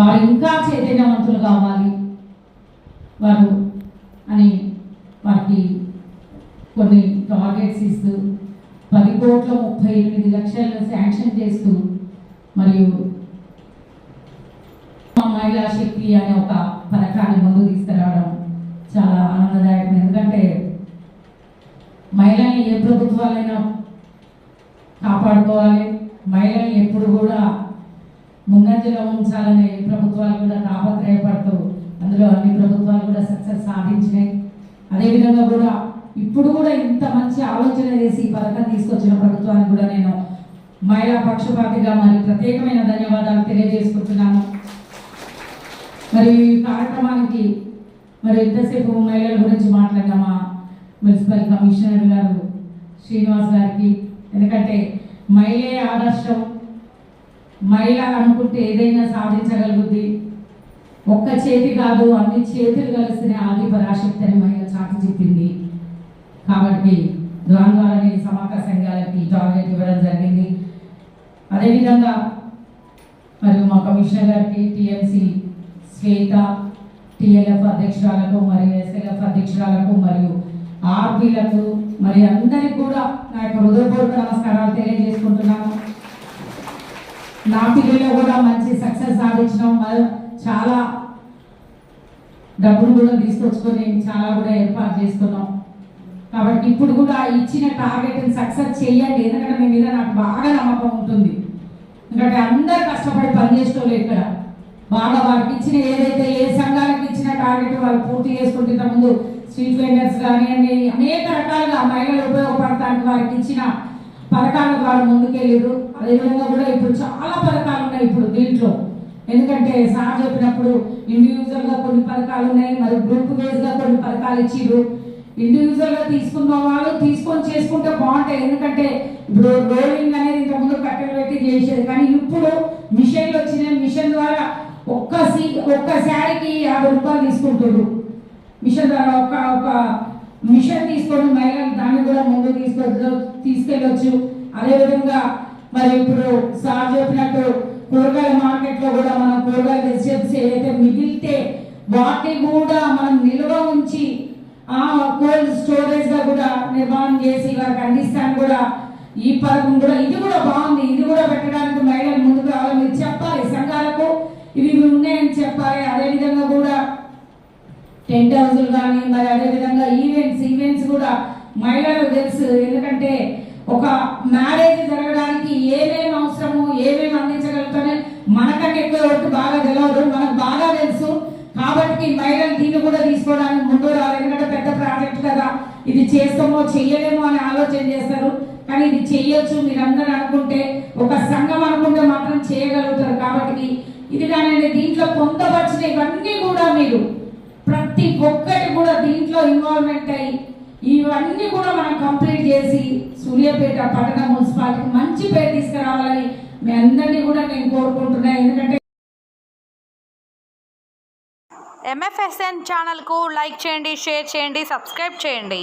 వారు ఇంకా చైతన్యవంతులు కావాలి వారు అని వారికి కొన్ని టార్గెట్స్ ఇస్తూ పది కోట్ల ముప్పై ఎనిమిది లక్షలను శాంక్షన్ చేస్తూ మరియు మహిళా శక్తి అనే ఒక పథకాన్ని ముందు తీసుకురావడం చాలా ఆనందదాయకం. ఎందుకంటే మహిళల్ని ఏ ప్రభుత్వాలైనా కాపాడుకోవాలి. మహిళల్ని ఎప్పుడు కూడా ముందంజలో ఉంచాలని ప్రభుత్వాలు కూడా తాపత్రయపడుతూ అందులో అన్ని ప్రభుత్వాలు కూడా సక్సెస్ సాధించినాయి. అదేవిధంగా కూడా ఇప్పుడు కూడా ఇంత మంచి ఆలోచన చేసి ఈ పథకం తీసుకొచ్చిన ప్రభుత్వానికి కూడా నేను మహిళా పక్షపాతిగా మరి ప్రత్యేకమైన ధన్యవాదాలు తెలియజేసుకుంటున్నాను. మరి ఈ కార్యక్రమానికి మరి ఎంతసేపు మహిళల గురించి మాట్లాడిన మా మున్సిపల్ కమిషనర్ గారు శ్రీనివాస్ గారికి. ఎందుకంటే మహిళే ఆదర్శం. మహిళ అనుకుంటే ఏదైనా సాధించగలుగుద్ది. ఒక్క చేతి కాదు అన్ని చేతులు కలిస్తేనే ఆది పరాశక్తి అని మహిళ చాటి చెప్పింది కాబట్టి దాని ద్వారానే సమాక సంఘాలకి టార్గెట్ ఇవ్వడం జరిగింది. అదేవిధంగా మరియు మా కమిషనర్ గారికి టిఎంసి శ్వేత టిఎల్ఎఫ్ అధ్యక్షురాలకు మరియు ఎస్ఎల్ఎఫ్ అధ్యక్షురాలకు మరియు ఆర్పీలకు మరి అందరికి కూడా నా యొక్క హృదయపూర్వక నమస్కారాలు తెలియజేసుకుంటున్నాను నా పిల్లలు కూడా మంచి సక్సెస్ సాధించడం చాలా డబ్బులు కూడా తీసుకొచ్చుకొని చాలా కూడా ఏర్పాటు చేసుకున్నాం. కాబట్టి ఇప్పుడు కూడా ఇచ్చిన టార్గెట్ సక్సెస్ చేయండి ఎందుకంటే మీ మీద నాకు బాగా నమ్మకం ఉంటుంది. ఎందుకంటే అందరు కష్టపడి పనిచేసుకోలేదు ఇక్కడ. బాగా వారికి ఇచ్చిన ఏదైతే ఏ సంఘాలకు ఇచ్చిన టార్గెట్ వాళ్ళు పూర్తి చేసుకుంటే ముందు స్ట్రీట్ వెండర్స్ కానివ్వండి అనేక రకాలుగా మహిళలు ఉపయోగపడటానికి వారికి ఇచ్చిన పథకాలకు వాళ్ళు ముందుకెళ్ళారు అదేవిధంగా కూడా ఇప్పుడు చాలా పథకాలు ఉన్నాయి ఇప్పుడు దీంట్లో. ఎందుకంటే సార్ చెప్పినప్పుడు ఇండివిజువల్గా కొన్ని పథకాలు ఉన్నాయి మరి గ్రూప్ వేస్గా కొన్ని పథకాలు ఇచ్చిర్రు. ఇండివిజువల్గా తీసుకున్న వాళ్ళు తీసుకొని చేసుకుంటే బాగుంటాయి. ఎందుకంటే ఇప్పుడు రోలింగ్ అనేది ఇంతకుముందు కట్టెలు పెట్టి చేసేది. కానీ ఇప్పుడు మిషన్లు వచ్చినాయి. మిషన్ ద్వారా ఒక్క సీ ఒక్క శారీకి యాభై రూపాయలు తీసుకుంటారు మిషన్ ద్వారా ఒక ఒక మిషన్ తీసుకొని మహిళ ముందు కూడా తీసుకొచ్చు తీసుకెళ్ళొచ్చు. అదేవిధంగా మరి ఇప్పుడు సార్ చెప్పినట్టు కూరగాయల మార్కెట్లో కూడా మనం కూరగాయలు వెజిటేబుల్స్ ఏదైతే మిగిలితే వాటిని కూడా మనం నిల్వ ఉంచి ఆ కోల్డ్ స్టోరేజ్గా కూడా నిర్మాణం చేసి వారికి అందిస్తాను కూడా ఈ పథకం కూడా. ఇది కూడా బాగుంది. ఇది కూడా పెట్టడానికి మహిళలు ముందుకు రావాలి. మీరు చెప్పాలి సంఘాలకు ఇవి ఇవి ఉన్నాయని చెప్పాలి. అదేవిధంగా కూడా టెంట్ హౌస్లు కానీ మరి అదేవిధంగా ఈవెంట్స్ ఈవెంట్స్ కూడా మహిళలకు తెలుసు. ఎందుకంటే ఒక మ్యారేజ్ జరగడానికి ఏమేమి అవసరము ఏమేమి అందించగలుగుతానే మనకంటే ఎక్కువ వరకు బాగా తెలియదు మనకు బాగా తెలుసు. కాబట్టి మహిళలు దీన్ని కూడా తీసుకోవడానికి ముందు రాదు ఎందుకంటే పెద్ద ప్రాజెక్ట్ కదా. ఇది చేస్తామో చెయ్యలేమో అని ఆలోచన చేస్తారు. కానీ ఇది చెయ్యొచ్చు. మీరందరూ అనుకుంటే ఒక సంఘం అనుకుంటే మాత్రం చేయగలుగుతారు. కాబట్టి ఇది కానీ దీంట్లో పొందవచ్చిన ఇవన్నీ కూడా మీరు ప్రతి ఒక్కటి కూడా దీంట్లో ఇన్వాల్వ్మెంట్ అయ్యి ఇవన్నీ కూడా మనం కంప్లీట్ చేసి సూర్యాపేట పట్టణ మున్సిపాలిటీకి మంచి పేరు తీసుకురావాలని మీ అందరినీ కూడా నేను కోరుకుంటున్నాను ఎందుకంటే ఎంఎఫ్ఎస్ఎన్ ఛానల్కు లైక్ చేయండి షేర్ చేయండి సబ్స్క్రైబ్ చేయండి.